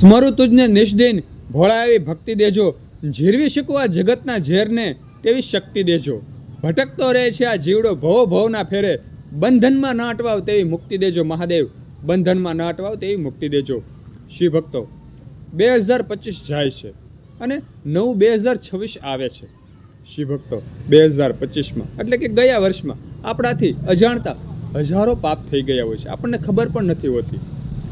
સ્મરું તુજને નિષ્દિન ભોળા એવી ભક્તિ દેજો, જીરવી શકું જગતના ઝેરને તેવી શક્તિ દેજો. ભટકતો રહે છે આ જીવડો ભવો ભવના ફેરે, બંધનમાં ન અટવાવ તેવી મુક્તિ દેજો મહાદેવ, બંધનમાં ન અટવાવ તેવી મુક્તિ દેજો. શ્રી ભક્તો, બે હજાર પચીસ જાય છે અને નવું બે હજાર છવ્વીસ આવે છે. શ્રી ભક્તો, બે હજાર પચીસમાં, એટલે કે ગયા વર્ષમાં, આપણાથી અજાણતા હજારો પાપ થઈ ગયા હોય છે. આપણને ખબર પણ નથી હોતી.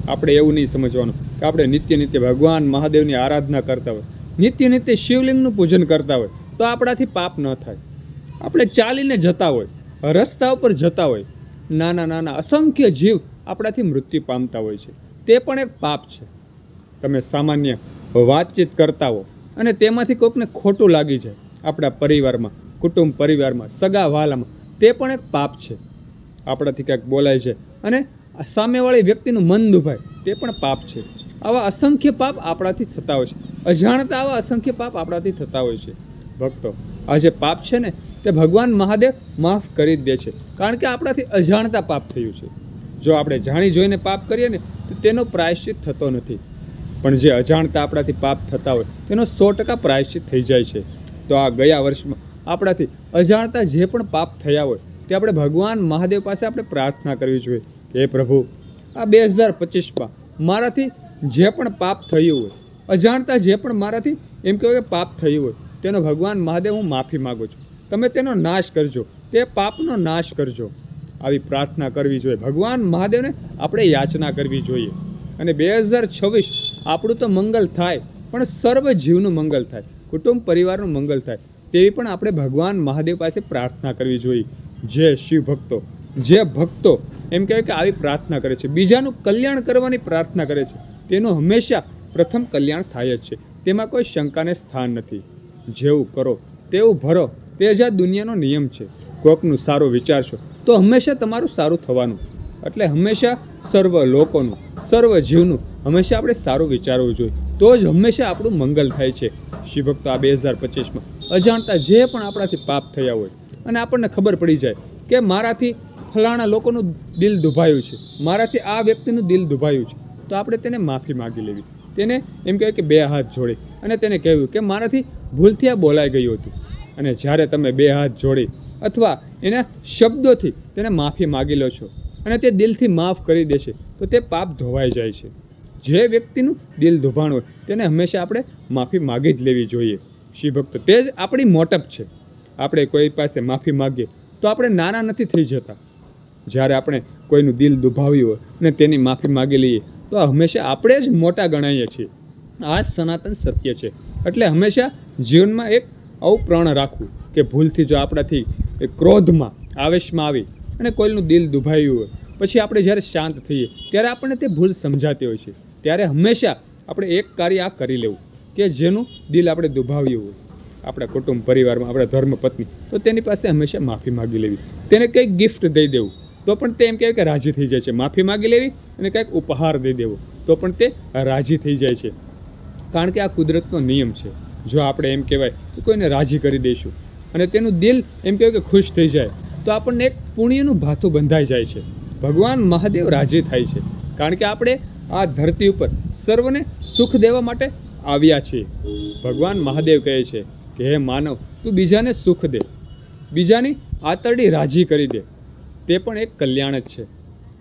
આપણે એવું નહીં સમજવાનું. કે આપણે નિત્ય નિત્ય ભગવાન મહાદેવની આરાધના કરતા હોય, નિત્ય નિત્ય શિવલિંગનું પૂજન કરતા હોય, તો આપણાથી પાપ ન થાય. આપણે ચાલીને જતા હોય, રસ્તા ઉપર જતા હોય, નાના નાના અસંખ્ય જીવ આપણાથી મૃત્યુ પામતા હોય છે. તે પણ એક પાપ છે. તમે સામાન્ય વાતચીત કરતા હો અને તેમાંથી કોઈકને ખોટું લાગી જાય, આપણા પરિવારમાં, કુટુંબ પરિવારમાં, સગા વાલામાં તે પણ એક પાપ છે. આપણાથી ક્યાંક બોલાય છે અને સામેવાળી વ્યક્તિનું મન દુભાય, તે પણ પાપ છે. આવા અસંખ્ય પાપ આપણાથી થતા હોય છે. અજાણતા આવા અસંખ્ય પાપ આપણાથી થતા હોય છે. ભક્તો, આ જે પાપ છે ને, તે ભગવાન મહાદેવ માફ કરી દે છે. કારણ કે આપણાથી અજાણતા પાપ થયું છે. જો આપણે જાણી જોઈને પાપ કરીએ ને, તો તેનો પ્રાયશ્ચિત થતો નથી. પણ જે અજાણતા આપણાથી પાપ થતા હોય, તેનો સો ટકા પ્રાયશ્ચિત થઈ જાય છે. તો આ ગયા વર્ષમાં આપણાથી અજાણતા જે પણ પાપ થયા હોય, તે આપણે ભગવાન મહાદેવ પાસે આપણે પ્રાર્થના કરવી જોઈએ કે પ્રભુ, આ બે હજાર પચીસમાં મારાથી જે પણ પાપ થયું હોય, અજાણતા જે પણ મારાથી એમ કહેવાય કે પાપ થયું હોય, તેનો ભગવાન મહાદેવ હું માફી માગું છું. તમે તેનો નાશ કરજો. તે પાપનો નાશ કરજો. આવી પ્રાર્થના કરવી જોઈએ. ભગવાન મહાદેવને આપણે યાચના કરવી જોઈએ. અને બે હજાર છવ્વીસ આપણું તો મંગલ થાય, પણ સર્વ જીવનું મંગલ થાય, કુટુંબ પરિવારનું મંગલ થાય, તેવી પણ આપણે ભગવાન મહાદેવ પાસે પ્રાર્થના કરવી જોઈએ. જે શિવ ભક્તો, જે ભક્તો એમ કહેવાય કે આવી પ્રાર્થના કરે છે. બીજાનું કલ્યાણ કરવાની પ્રાર્થના કરે છે. તેનું હંમેશા પ્રથમ કલ્યાણ થાય જ છે. તેમાં કોઈ શંકાને સ્થાન નથી. જેવું કરો, તેવું ભરો, તે જ આ દુનિયાનો નિયમ છે. કોકનું સારું વિચારશો, તો હંમેશા તમારું સારું થવાનું. એટલે હંમેશા સર્વ લોકોનું, સર્વ જીવનું હંમેશા આપણે સારું વિચારવું જોઈએ. તો જ હંમેશા આપણું મંગલ થાય છે. શિવભક્તો આ બે હજાર પચીસમાં અજાણતા જે પણ આપણાથી પાપ થયા હોય, અને આપણને ખબર પડી જાય કે મારાથી ફલાણા લોકોનું દિલ દુભાયું છે. મારાથી આ વ્યક્તિનું દિલ દુભાયું છે. તો આપણે તેને માફી માગી લેવી. તેને એમ કહેવાય કે બે હાથ જોડે. અને તેને કહેવું કે મારાથી ભૂલથી આ બોલાઈ ગયું હતું. અને જ્યારે તમે બે હાથ જોડી અથવા એના શબ્દોથી તેને માફી માગી લો છો અને તે દિલથી માફ કરી દેશે, તો તે પાપ ધોવાઈ જાય છે. જે વ્યક્તિનું દિલ દુભાણ હોય, તેને હંમેશા આપણે માફી માગી જ લેવી જોઈએ. શિવભક્ત તે જ આપણી મોટપ છે. આપણે કોઈ પાસે માફી માગીએ, તો આપણે નાના નથી થઈ જતા. જ્યારે આપણે કોઈનું દિલ દુભાવ્યું હોય અને તેની માફી માગી લઈએ તો હંમેશા આપણે જ મોટા ગણાઈએ છીએ. આ સનાતન સત્ય છે. એટલે હંમેશા જીવનમાં એક આવું પ્રણ રાખવું કે ભૂલથી જો આપણાથી ક્રોધમાં, આવેશમાં આવી અને કોઈનું દિલ દુભાયું હોય, પછી આપણે જ્યારે શાંત થઈએ, ત્યારે આપણને તે ભૂલ સમજાતી હોય છે. ત્યારે હંમેશા આપણે એક કાર્ય આ કરી લેવું કે જેનું દિલ આપણે દુભાવ્યું હોય. આપણા કુટુંબ, પરિવારમાં, આપણા ધર્મ, પત્ની, તો તેની પાસે હંમેશા માફી માગી લેવી. તેને કંઈક ગિફ્ટ દઈ દેવું. તો પણ તે એમ કહેવાય કે રાજી થઈ જાય છે. માફી માગી લેવી અને કંઈક ઉપહાર દઈ દેવો. તો પણ તે રાજી થઈ જાય છે. કારણ કે આ કુદરતનો નિયમ છે. જો આપણે એમ કહેવાય કે કોઈને રાજી કરી દઈશું અને તેનું દિલ એમ કહેવાય કે ખુશ થઈ જાય, તો આપણને એક પુણ્યનું ભાથું બંધાઈ જાય છે. ભગવાન મહાદેવ રાજી થાય છે. કારણ કે આપણે આ ધરતી ઉપર સર્વને સુખ દેવા માટે આવ્યા છીએ. ભગવાન મહાદેવ કહે છે કે, હે માનવ, તું બીજાને સુખ દે. બીજાની આતરડી રાજી કરી દે. તે પણ એક કલ્યાણ જ છે.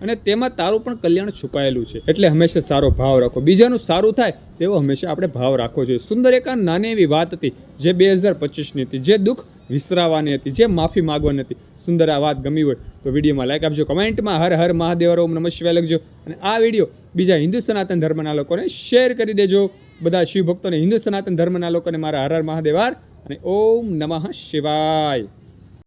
અને તેમાં તારું પણ કલ્યાણ છુપાયેલું છે. એટલે હંમેશા સારો ભાવ રાખો. બીજાનું સારું થાય, તેવો હંમેશા આપણે ભાવ રાખવો જોઈએ. સુંદર એક આ નાની એવી વાત હતી, જે બે હજાર પચીસની હતી. જે દુઃખ વિસરાવાની હતી, જે માફી માગવાની હતી. સુંદર આ વાત ગમી હોય તો વિડીયોમાં લાઈક આપજો, કમેન્ટમાં હર હર મહાદેવ, ઓમ નમઃ શિવાય લખજો. અને આ વીડિયો બીજા હિન્દુ સનાતન ધર્મના લોકોને શેર કરી દેજો. બધા શિવ ભક્તોને હિન્દુ સનાતન ધર્મના લોકોને મારા હર હર મહાદેવ અને ઓમ નમઃ શિવાય.